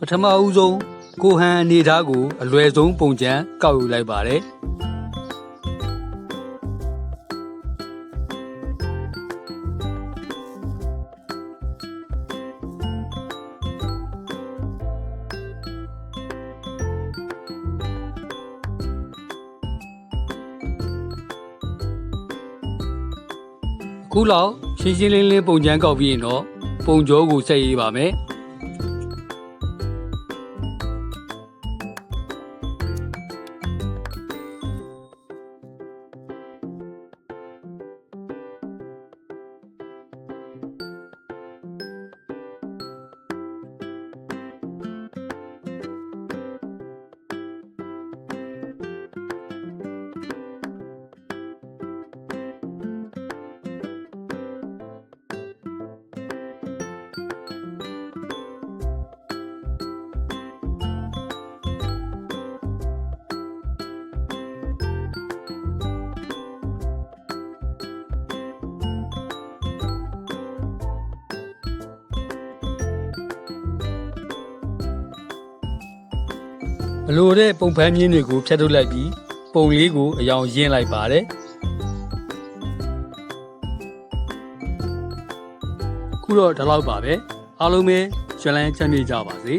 ပထမဦးဆုံးကိုဟန်အနေထားကိုအလွယ်ဆုံးပုံချမ်းကောက်ယူလိုက်ပါတယ်အခုလောက်ရှင်းရှင်းလင်းလင်းပုံချမ်းကောက်ပြီးရင်တော့ပုံကြောကိုဆက်ရေးပါမယ် မလိုတဲ့ပုံဖမ်းမြင်းတွေကိုဖြတ်ထုတ်လိုက်ပြီးပုံလေးကိုအယောင်ရင်းလိုက်ပါတယ်ခုတော့ဒီလောက်ပါပဲအားလုံးပဲကျွမ်းလန်းချမ်းမြေ့ကြပါစေ